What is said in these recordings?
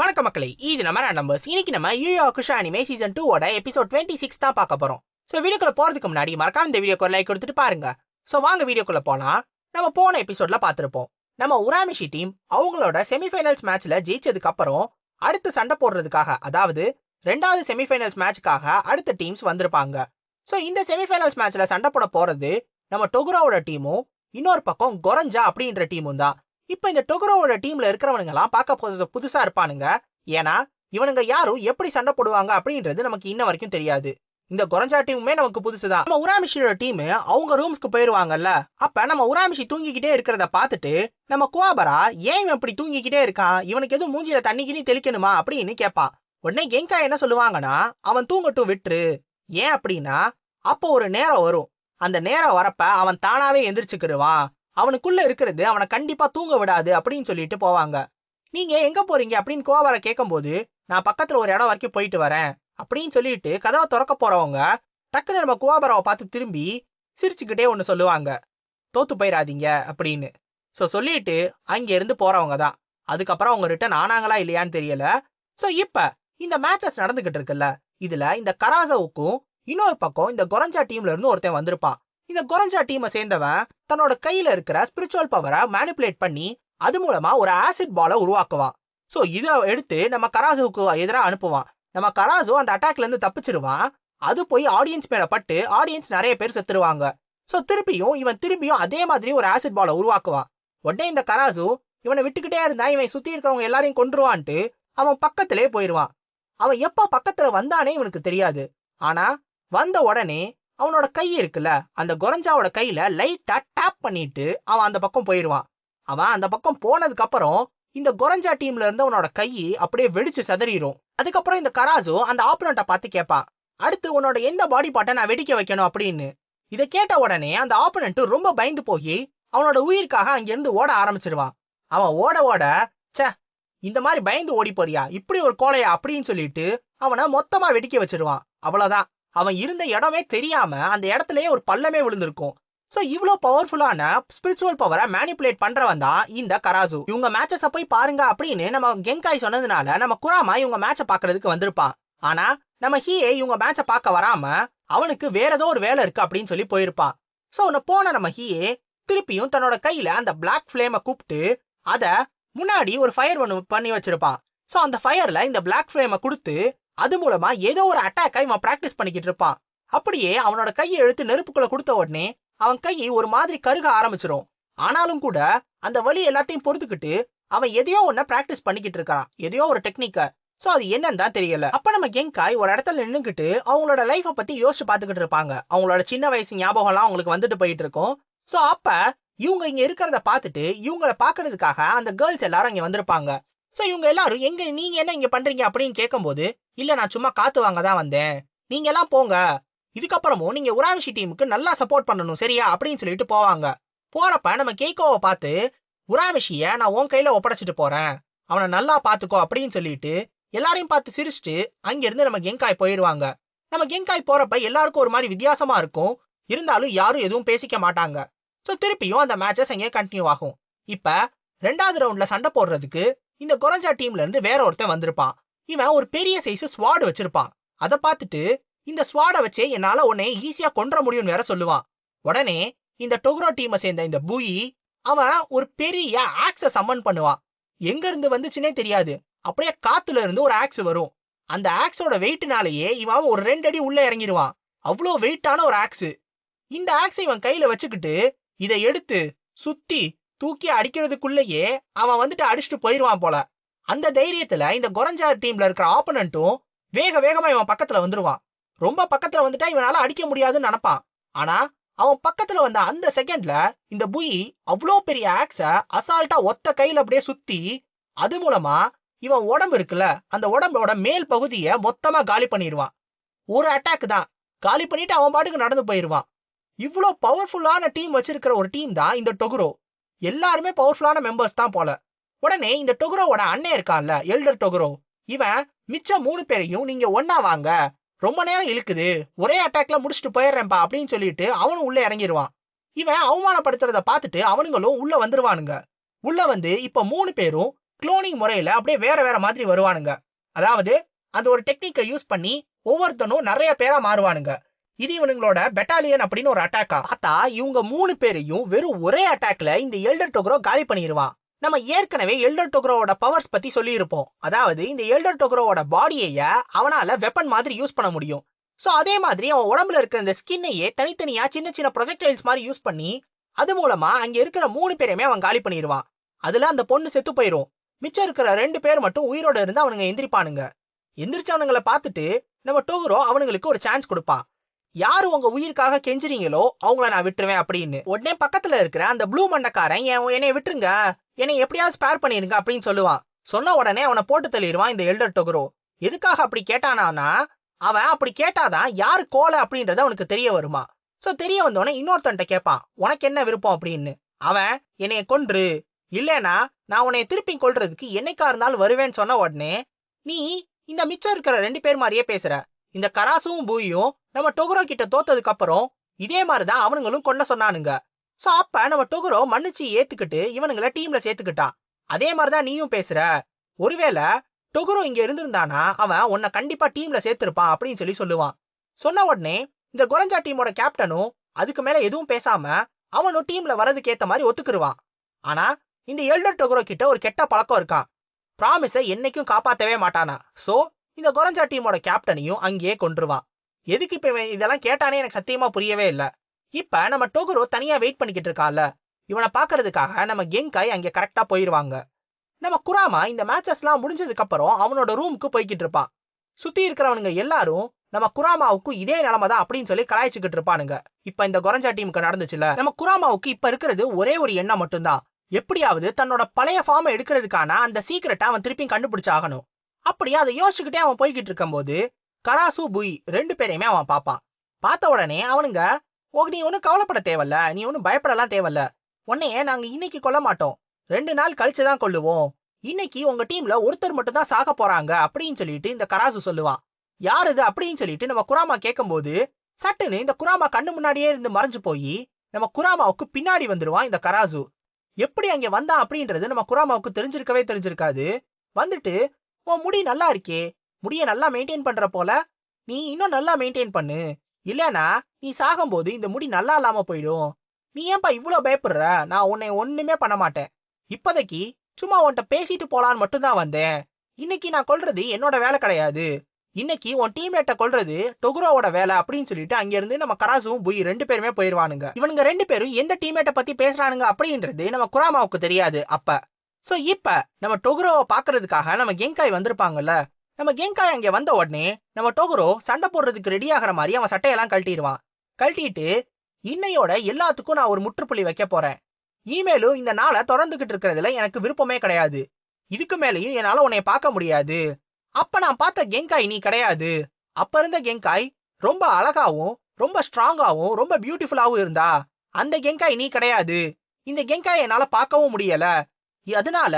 வணக்க மக்களே இது நம்ம நம்பர்ஸ் இன்னைக்கு நம்ம யூ குஷா அனிமே சீசன் டூவோட எபிசோட் டுவெண்ட்டி சிக்ஸ் தான் பார்க்க போறோம். ஸோ வீடியோக்குள்ள போறதுக்கு முன்னாடி மறக்காம இந்த வீடியோக்கு லைக் கொடுத்துட்டு பாருங்க. ஸோ வாங்க வீடியோக்குள்ள போனா நம்ம போன எபிசோட்ல பார்த்துருப்போம். நம்ம உராமிஷி டீம் அவங்களோட செமிஃபைனல்ஸ் மேட்ச்ல ஜெயிச்சதுக்கு அப்புறம் அடுத்து சண்டை போடுறதுக்காக அதாவது ரெண்டாவது செமிஃபைனல்ஸ் மேட்ச்க்காக அடுத்த டீம்ஸ் வந்திருப்பாங்க. ஸோ இந்த செமிஃபைனல்ஸ் மேட்ச்ல சண்டை போட போறது நம்ம டொகுராவோட டீமும் இன்னொரு பக்கம் கொரஞ்சா அப்படின்ற டீமும் தான். இப்போ இந்த டொகரோவோட டீம்ல இருக்கிறவனுங்க எல்லாம் பார்க்க போகிறது புதுசா இருப்பானுங்க. ஏன்னா இவனுங்க யாரும் எப்படி சண்டை போடுவாங்க அப்படின்றது நமக்கு இன்ன வரைக்கும் தெரியாது. இந்த கொரஞ்சா டீமுமே நமக்கு புதுசுதான் நம்ம உராமிஷியோட டீம் அவங்க ரூம்ஸ்க்கு போயிருவாங்கல்ல. அப்ப நம்ம உராமிஷி தூங்கிக்கிட்டே இருக்கிறத பார்த்துட்டு நம்ம குவாபரா ஏன் இவன் இப்படி தூங்கிக்கிட்டே இருக்கான்? இவனுக்கு எதுவும் மூஞ்சில தண்ணி தெளிக்கணுமா? அப்படின்னு கேட்பான் உடனே கெங்கா என்ன சொல்லுவாங்கன்னா அவன் தூங்கட்டும் விட்டுரு. ஏன் அப்படின்னா அப்போ ஒரு நேரம் வரும். அந்த நேரம் வரப்ப அவன் தானாவே எந்திரிச்சுக்கிடுவான் அவனுக்குள்ள இருக்கிறது அவனை கண்டிப்பா தூங்க விடாது அப்படின்னு சொல்லிட்டு போவாங்க. நீங்க எங்க போறீங்க அப்படின்னு கோவார கேட்கும்போது நான் பக்கத்துல ஒரு இடம் வரைக்கும் போயிட்டு வரேன் அப்படின்னு சொல்லிட்டு கதவை திறக்க போறவங்க டக்குன்னு நம்ம குவாபராவை பார்த்து திரும்பி சிரிச்சுக்கிட்டே ஒன்று சொல்லுவாங்க. தோத்து போயிடாதீங்க அப்படின்னு. ஸோ சொல்லிட்டு அங்க இருந்து போறவங்க தான். அதுக்கப்புறம் அவங்க ரிட்டர்ன் ஆனாங்களா இல்லையான்னு தெரியல. ஸோ இப்ப இந்த மேட்சஸ் நடந்துகிட்டு இருக்குல்ல இதுல இந்த கராசவுக்கும் இன்னொரு பக்கம் இந்த கொரஞ்சா டீம்ல இருந்து ஒருத்தன் வந்திருப்பான். இந்த கொரஞ்சா டீமை சேர்ந்தவன் தன்னோட கையில இருக்கிற ஸ்பிரிச்சுவல் பவரை மேனிப்புலேட் பண்ணி அது மூலமா ஒரு ஆசிட் பாலை உருவாக்குவான் சோ இதை எடுத்து நம்ம கராசுவுக்கு எதிராக அனுப்புவான் நம்ம கராசு அந்த அட்டாக்ல இருந்து தப்பிச்சிருவான் அது போய் ஆடியன்ஸ் மேல பட்டு ஆடியன்ஸ் நிறைய பேர் செத்துருவாங்க. சோ திருப்பியும் இவன் திரும்பியும் அதே மாதிரி ஒரு ஆசிட் பாலை உருவாக்குவான் உடனே இந்த கராசு இவனை விட்டுக்கிட்டே இருந்தா இவன் சுத்தி இருக்கிறவங்க எல்லாரையும் கொண்டுருவான்ட்டு அவன் பக்கத்திலே போயிருவான். அவன் எப்ப பக்கத்துல வந்தானே இவனுக்கு தெரியாது. ஆனா வந்த உடனே அவனோட கை இருக்குல்ல அந்த கொரஞ்சாவோட கையில லைட்டா டேப் பண்ணிட்டு அவன் அந்த பக்கம் போயிருவான். அவன் அந்த பக்கம் போனதுக்கு அப்புறம் இந்த கொரஞ்சா டீம்ல இருந்து அவனோட கை அப்படியே வெடிச்சு சதறிடும் அதுக்கப்புறம் இந்த கராசோ அந்த ஆப்பனண்ட்டை பார்த்து கேட்பான் அடுத்து உன்னோட எந்த பாடி பார்ட்டை நான் வெடிக்க வைக்கணும் அப்படின்னு? இதை கேட்ட உடனே அந்த ஆப்பனண்ட் ரொம்ப பயந்து போய் அவனோட உயிருக்காக அங்கிருந்து ஓட ஆரம்பிச்சிருவான். அவன் ஓட ஓட ச்சே இந்த மாதிரி பயந்து ஓடி போறியா? இப்படி ஒரு கோலையா? அப்படின்னு சொல்லிட்டு அவனை மொத்தமா வெடிக்க வச்சிருவான். அவ்வளவுதான். அவன் இருந்த இடமே தெரியாம அந்த இடத்துலயே ஒரு பள்ளமே விழுந்திருக்கும். சோ இவ்ளோ பவர்ஃபுல்லான ஸ்பிரிச்சுவல் பவரை மேனிப்புலேட் பண்றவன் தான் இந்த கராசு இவங்க மேட்சஸ போய் பாருங்க அப்படின்னு நம்ம கெங்காய் சொன்னதுனால நம்ம குராமா இவங்க மேட்ச பாக்குறதுக்கு வந்திருப்பான். ஆனா நம்ம ஹியே இவங்க மேட்ச பார்க்க வராம அவனுக்கு வேற ஏதோ ஒரு வேலை இருக்கு அப்படின்னு சொல்லி போயிருப்பான். சோ உன்னை போன நம்ம ஹியே திருப்பியும் தன்னோட கையில அந்த பிளாக் ஃபிளேம கூப்பிட்டு அத முன்னாடி ஒரு ஃபயர் ஒன்று பண்ணி வச்சிருப்பான். சோ அந்த ஃபயர்ல இந்த பிளாக் ஃபிளேம கொடுத்து அது மூலமா ஏதோ ஒரு அட்டாக்கை இவன் பிராக்டிஸ் பண்ணிக்கிட்டு இருப்பான் அப்படியே அவனோட கையை எடுத்து நெருப்புக்குள்ள கொடுத்த உடனே அவன் கையை ஒரு மாதிரி கருக ஆரம்பிச்சிடும் ஆனாலும் கூட அந்த வழி எல்லாத்தையும் பொறுத்துக்கிட்டு அவன் எதையோ ஒன்ன பிராக்டிஸ் பண்ணிக்கிட்டு இருக்கான் எதையோ ஒரு டெக்னிக்க சோ அது என்னன்னு தான் தெரியல. அப்ப நம்ம கெங்காய் ஒரு இடத்துல நின்னுக்கிட்டு அவங்களோட லைஃப பத்தி யோசிச்சு பாத்துக்கிட்டு இருப்பாங்க. அவங்களோட சின்ன வயசு ஞாபகம்லாம் அவங்களுக்கு வந்துட்டு போயிட்டு இருக்கும். சோ அப்ப இவங்க இங்க இருக்கிறத பார்த்துட்டு இவங்கள பாக்குறதுக்காக அந்த கேர்ள்ஸ் எல்லாரும் இங்க வந்திருப்பாங்க. சோ இவங்க எல்லாரும் எங்க நீங்க என்ன இங்க பண்றீங்க அப்படின்னு கேட்கும்போது இல்ல நான் சும்மா காத்து வாங்க தான் வந்தேன். நீங்க எல்லாம் போங்க. இதுக்கப்புறமும் நீங்க உராமிஷி டீமுக்கு நல்லா சப்போர்ட் பண்ணணும் சரியா? அப்படின்னு சொல்லிட்டு போவாங்க. போறப்ப நம்ம கேக்கோவை பார்த்து உராமிஷிய நான் உன் கையில ஒப்படைச்சிட்டு போறேன். அவனை நல்லா பாத்துக்கோ அப்படின்னு சொல்லிட்டு எல்லாரையும் பார்த்து சிரிச்சுட்டு அங்கிருந்து நம்ம கெங்காய் போயிருவாங்க. நம்ம கெங்காய் போறப்ப எல்லாருக்கும் ஒரு மாதிரி வித்தியாசமா இருக்கும். இருந்தாலும் யாரும் எதுவும் பேசிக்க மாட்டாங்க. சோ திருப்பியும் அந்த மேட்சஸ் அங்கே கண்டினியூ ஆகும். இப்ப ரெண்டாவது ரவுண்ட்ல சண்டை போடுறதுக்கு இந்த குறைஞ்சா டீம்ல இருந்து வேற ஒருத்தன் வந்திருப்பான். இவன் ஒரு பெரிய சைஸ் ஸ்வாடு வச்சிருப்பான் அதை பார்த்துட்டு இந்த ஸ்வாடை வச்சே என்னால உன்னை ஈஸியா கொன்ற முடியும்னு வேற சொல்லுவான் உடனே இந்த டொக்ரோ டீமை சேர்ந்த இந்த பூயி அவன் ஒரு பெரிய ஆக்ஸ சம்மன் பண்ணுவான் எங்க இருந்து வந்துச்சுனே தெரியாது. அப்படியே காத்துல இருந்து ஒரு ஆக்ஸ் வரும். அந்த ஆக்ஸோட வெயிட்னாலேயே இவன் ஒரு ரெண்டு அடி உள்ள இறங்கிடுவான் அவ்வளோ வெயிட்டான ஒரு ஆக்ஸ் இந்த ஆக்ஸை இவன் கையில வச்சுக்கிட்டு இதை எடுத்து சுத்தி தூக்கி அடிக்கிறதுக்குள்ளேயே அவன் வந்துட்டு அடிச்சுட்டு போயிருவான் போல. அந்த தைரியத்துல இந்த கொரஞ்சா டீம்ல இருக்கிற ஆப்பனண்ட்டும் வேக வேகமா இவன் பக்கத்துல வந்துருவான். ரொம்ப பக்கத்துல வந்துட்டா இவனால அடிக்க முடியாதுன்னு நினைப்பான் ஆனா அவன் பக்கத்துல வந்த அந்த செகண்ட்ல இந்த புயி அவ்வளோ பெரிய ஆக்ஸ அசால்ட்டா ஒத்த கையில அப்படியே சுத்தி அது மூலமா இவன் உடம்பு இருக்குல்ல அந்த உடம்போட மேல் பகுதியை மொத்தமா காலி பண்ணிடுவான் ஒரு அட்டாக் தான். காலி பண்ணிட்டு அவன் பாட்டுக்கு நடந்து போயிருவான். இவ்வளோ பவர்ஃபுல்லான டீம் வச்சிருக்கிற ஒரு டீம் தான் இந்த டொகுரோ. எல்லாருமே பவர்ஃபுல்லான மெம்பர்ஸ் தான் போல. உடனே இந்த டொகுரோவோட அண்ணன் இருக்கான்ல எல்டர் டொகுரோ. இவன் மிச்ச மூணு பேரையும் நீங்க ஒன்னா வாங்க. ரொம்ப நேரம் இழுக்குது. ஒரே அட்டாக்ல முடிச்சுட்டு போயிடுறேன்ப்பா அப்படின்னு சொல்லிட்டு அவனும் உள்ள இறங்கிடுவான் இவன் அவமானப்படுத்துறத பார்த்துட்டு அவனுங்களும் உள்ள வந்துருவானுங்க. உள்ள வந்து இப்ப மூணு பேரும் குளோனிங் முறையில அப்படியே வேற வேற மாதிரி வருவானுங்க. அதாவது அந்த ஒரு டெக்னிக்கை யூஸ் பண்ணி ஒவ்வொருத்தனும் நிறைய பேரா மாறுவானுங்க. இது இவனுங்களோட பெட்டாலியன் அப்படின்னு ஒரு அட்டாக்கா பார்த்தா இவங்க மூணு பேரையும் வெறும் ஒரே அட்டாக்ல இந்த எல்டர் டொகரோ காலி பண்ணிடுவான் நம்ம ஏற்கனவே எல்டர் டொக்ரோவோட பவர்ஸ் பத்தி சொல்லியிருப்போம். அதாவது இந்த எல்டர் டொக்ரோவோட பாடியைய அவனால வெப்பன் மாதிரி யூஸ் பண்ண முடியும். சோ அதே மாதிரி அவன் உடம்புல இருக்கிற இந்த ஸ்கின்னையே தனித்தனியா சின்ன சின்ன ப்ரொஜெக்டைல்ஸ் மாதிரி யூஸ் பண்ணி அது மூலமா அங்க இருக்கிற மூணு பேரையுமே அவன் காலி பண்ணிடுவான் அதுல அந்த பொண்ணு செத்து போயிரும். மிச்சம் இருக்கிற ரெண்டு பேர் மட்டும் உயிரோட இருந்து அவனுங்க எந்திரிப்பானுங்க. எந்திரிச்சவனுங்களை பார்த்துட்டு நம்ம டோகுரோ அவனுங்களுக்கு ஒரு சான்ஸ் கொடுப்பா. யாரு உங்க உயிருக்காக கெஞ்சுறீங்களோ அவங்கள நான் விட்டுருவேன் அப்படின்னு. உடனே பக்கத்துல இருக்கிற அந்த ப்ளூ மண்டக்காரன் என் என்னைய விட்டுருங்க. என்னை எப்படியாவது ஸ்பேர் பண்ணிருங்க அப்படின்னு சொல்லுவான் சொன்ன உடனே அவனை போட்டு தள்ளிடுவான் இந்த எல்டர் டொகுரோ. எதுக்காக அப்படி கேட்டானானா அவன் அப்படி கேட்டாதான் யாரு கோலை அப்படின்றது அவனுக்கு தெரிய வருமா. சோ தெரிய வந்தோடனே இன்னொருத்தன்ட்ட கேட்பான் உனக்கு என்ன விருப்பம்? அப்படின்னு. அவன் என்னைய கொன்று. இல்லைனா நான் உன்னை திருப்பி கொல்றதுக்கு என்னைக்கா இருந்தாலும் வருவேன்னு சொன்ன உடனே நீ இந்த மிச்சம் இருக்கிற ரெண்டு பேர் மாதிரியே பேசுற. இந்த கராசும் பூயும் நம்ம டொகுரோ கிட்ட தோத்ததுக்கு அப்புறம் இதே மாதிரிதான் அவனுங்களும் கொன்ன சொன்னானுங்க. சோ அப்ப நம்ம டொகுரோ மன்னிச்சு ஏத்துக்கிட்டு இவனுங்கள டீம்ல சேர்த்துக்கிட்டான். அதே மாதிரிதான் நீயும் பேசுற. ஒருவேளை டொகுரோ இங்க இருந்திருந்தானா அவன் உன்னை கண்டிப்பா டீம்ல சேர்த்திருப்பான் அப்படின்னு சொல்லி சொல்லுவான். சொன்ன உடனே இந்த குரஞ்சா டீமோட கேப்டனும் அதுக்கு மேல எதுவும் பேசாம அவனும் டீம்ல வரதுக்கு ஏத்த மாதிரி ஒத்துக்குருவான். ஆனா இந்த எல்டர் டொகுரோ கிட்ட ஒரு கெட்ட பழக்கம் இருக்கான் ப்ராமிஸை என்னைக்கும் காப்பாத்தவே மாட்டானா? சோ இந்த குரஞ்சா டீமோட கேப்டனையும் அங்கேயே கொன்றுவான். எதுக்கு இப்போ இதெல்லாம் கேட்டானே எனக்கு சத்தியமா புரியவே இல்ல. இப்ப நம்ம டோகுரோ தனியா வெயிட் பண்ணிக்கிட்டு இருக்கான்ல. இவனை பாக்குறதுக்காக நம்ம கெங்காய் அங்க கரெக்டா போயிருவாங்க. நம்ம குராமா இந்த மேட்சஸ்லாம் முடிஞ்சதுக்கு அப்புறம் அவனோட ரூமுக்கு போய்கிட்டு இருப்பான். சுத்தி இருக்கிறவனுங்க எல்லாரும் நம்ம குராமாவுக்கு இதே நிலைமை தான் அப்படின்னு சொல்லி கலாய்ச்சிக்கிட்டு இருப்பானுங்க. இப்ப இந்த குரஞ்சா டீமுக்கு நடந்துச்சுல நம்ம குராமாவுக்கு இப்ப இருக்கிறது ஒரே ஒரு எண்ணம் மட்டும்தான். எப்படியாவது தன்னோட பழைய ஃபார்மை எடுக்கிறதுக்கான அந்த சீக்கிரட்டை அவன் திருப்பி கண்டுபிடிச்சாகணும் அப்படியே அதை யோசிச்சுக்கிட்டே அவன் போய்கிட்டு இருக்கும்போது கராசு புய் ரெண்டு பேரையுமே அவன் பார்ப்பான். பார்த்த உடனே அவனுங்க ஓ நீ ஒன்றும் கவலைப்பட தேவையில்ல. நீ ஒன்றும் பயப்படலாம் தேவையில்ல. உன்னையே நாங்க இன்னைக்கு கொல்ல மாட்டோம். ரெண்டு நாள் கழிச்சு தான் கொள்ளுவோம் இன்னைக்கு உங்க டீம்ல ஒருத்தர் மட்டும் தான் சாக போறாங்க அப்படின்னு சொல்லிட்டு இந்த கராசு சொல்லுவான். யார் இது அப்படின்னு சொல்லிட்டு நம்ம குராமா கேட்கும்போது சட்டுன்னு இந்த குராமா கண்ணு முன்னாடியே இருந்து மறைஞ்சு போய் நம்ம குராமாவுக்கு பின்னாடி வந்துருவான் இந்த கராசு. எப்படி அங்கே வந்தான் அப்படின்றது நம்ம குராமாவுக்கு தெரிஞ்சிருக்கவே தெரிஞ்சிருக்காது. வந்துட்டு உன் முடி நல்லா இருக்கே. முடிய நல்லா மெயின்டைன் பண்ற போல. நீ இன்னும் நல்லா மெயின்டைன் பண்ணு. இல்லனா நீ சாகும்போது இந்த முடி நல்லா இல்லாம போயிடும். நீ ஏன்பா இவ்ளோ பயப்படுற? நான் உன்னை ஒண்ணுமே பண்ண மாட்டேன். இப்போதைக்கு சும்மா உன்கிட்ட பேசிட்டு போலான்னு மட்டும்தான் வந்தேன். இன்னைக்கு நான் கொல்றது என்னோட வேலை கிடையாது. இன்னைக்கு உன் டீம்மேட்டை கொல்றது டொகுரோவோட வேலை அப்படின்னு சொல்லிட்டு அங்க இருந்து நம்ம கராசுவும் புய் ரெண்டு பேருமே போயிருவானுங்க. இவனுங்க ரெண்டு பேரும் எந்த டீம்மேட்டை பத்தி பேசுறானுங்க அப்படின்றது நம்ம குராமாவுக்கு தெரியாது அப்ப. சோ இப்ப நம்ம டொகுரோவை பாக்குறதுக்காக நம்ம கெங்காய் வந்திருப்பாங்கல்ல நம்ம கேங்காய் அங்க வந்த உடனே நம்ம டொகுரோ சண்டை போடுறதுக்கு ரெடி ஆகிற மாதிரி அவன் சட்டையெல்லாம் கழட்டிடுவான். கழட்டிட்டு இன்னையோட எல்லாத்துக்கும் நான் ஒரு முற்றுப்புள்ளி வைக்க போறேன். இனிமேலும் இந்த நாளை திறந்துகிட்டு இருக்கிறதுல எனக்கு விருப்பமே கிடையாது. இதுக்கு மேலேயும் என்னால உன்னை பார்க்க முடியாது. அப்ப நான் பார்த்த கெங்காய் நீ கிடையாது. அப்ப இருந்த கெங்காய் ரொம்ப அழகாவும் ரொம்ப ஸ்ட்ராங்காவும் ரொம்ப பியூட்டிஃபுல்லாவும் இருந்தா அந்த கெங்காய் நீ கிடையாது. இந்த கெங்காய் என்னால பார்க்கவும் முடியல. அதனால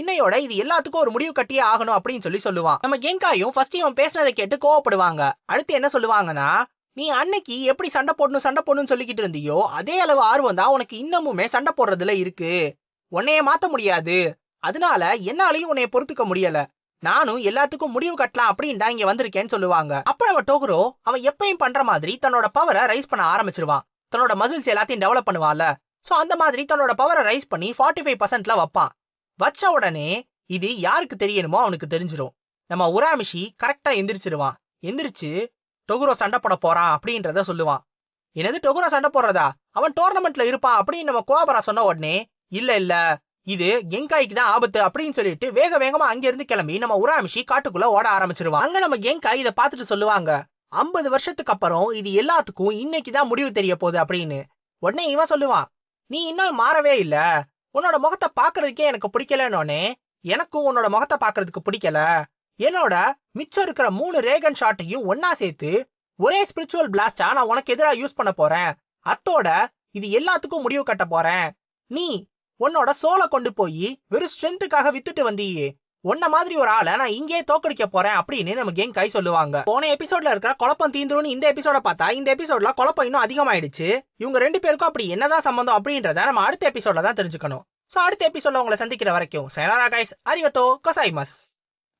இன்னையோட இது எல்லாத்துக்கும் ஒரு முடிவு கட்டியே ஆகணும் அப்படின்னு சொல்லி சொல்லுவான். நம்ம கெங்காயும் ஃபர்ஸ்ட் இவன் பேசுனதை கேட்டு கோவப்படுவாங்க. அடுத்து என்ன சொல்லுவாங்கன்னா நீ அன்னைக்கு எப்படி சண்டை போடணும் சண்டை போடணும்னு சொல்லிக்கிட்டு இருந்தியோ அதே அளவு ஆர்வம் தான் உனக்கு இன்னமுமே சண்டை போடுறதுல இருக்கு. உன்னைய மாத்த முடியாது. அதனால என்னாலையும் உன்னைய பொறுத்துக்க முடியல. நானும் எல்லாத்துக்கும் முடிவு கட்டலாம் அப்படின்னு தான் இங்க வந்திருக்கேன்னு சொல்லுவாங்க. அப்ப நம்ம டோகுரோ அவன் எப்பயும் பண்ற மாதிரி தன்னோட பவரை ரைஸ் பண்ண ஆரம்பிச்சிருவான். தன்னோட மசில்ஸ் எல்லாத்தையும் டெவலப் பண்ணுவான்ல. சோ அந்த மாதிரி தன்னோட பவரை ரைஸ் பண்ணி 45% ஃபைவ் பர்சன்ட்ல வைப்பான். வச்ச உடனே இது யாருக்கு தெரியணுமோ அவனுக்கு தெரிஞ்சிரும். நம்ம உராமிஷி கரெக்டா எந்திரிச்சிருவான். எந்திரிச்சு டொகுரோ சண்டை போட போறான் அப்படின்றத சொல்லுவான். என்னது டொகுரோ சண்டை போடுறதா? அவன் டோர்னமெண்ட்ல இருப்பான் அப்படின்னு நம்ம கோபரா சொன்ன உடனே இல்ல இல்ல இது கெங்காய்க்கு தான் ஆபத்து அப்படின்னு சொல்லிட்டு வேக வேகமா அங்க இருந்து கிளம்பி நம்ம உராமிஷி காட்டுக்குள்ள ஓட ஆரம்பிச்சிருவான். அங்க நம்ம கெங்காய் இதை பார்த்துட்டு சொல்லுவாங்க ஐம்பது வருஷத்துக்கு அப்புறம் இது எல்லாத்துக்கும் இன்னைக்கு தான் முடிவு தெரிய போகுது அப்படின்னு. உடனே இவன் சொல்லுவான் நீ இன்னும் மாறவே இல்ல. உன்னோட முகத்தை பாக்குறதுக்கே எனக்கு பிடிக்கலன்னொன்னே எனக்கும் உன்னோட முகத்தை பாக்குறதுக்கு பிடிக்கல. என்னோட மிச்சம் இருக்கிற மூணு ரேகன் ஷாட்டையும் ஒன்னா சேர்த்து ஒரே ஸ்பிரிச்சுவல் பிளாஸ்டா நான் உனக்கு எதிராக யூஸ் பண்ண போறேன். அத்தோட இது எல்லாத்துக்கும் முடிவு கட்ட போறேன். நீ உன்னோட சோலை கொண்டு போய் வெறும் ஸ்ட்ரென்த்துக்காக வித்துட்டு வந்தியே உன்ன மாதிரி ஒரு ஆளை நான் இங்கேயே தோக்கடிக்க போறேன் அப்படின்னு நம்ம கேங் கை சொல்லுவாங்க. போன எபிசோட்ல இருக்கிற குழப்பம் தீந்துரும்னு இந்த எபிசோட பார்த்தா இந்த எபிசோட்ல குழப்பம் இன்னும் அதிகமாயிடுச்சு. இவங்க ரெண்டு பேருக்கும் அப்படி என்னதான் சம்பந்தம் அப்படின்றத நம்ம அடுத்த எபிசோட்ல தான் தெரிஞ்சுக்கணும். ஸோ அடுத்த எபிசோட்ல உங்களை சந்திக்கிற வரைக்கும் சேனாரா கைஸ் அரியத்தோ கசாய்மஸ்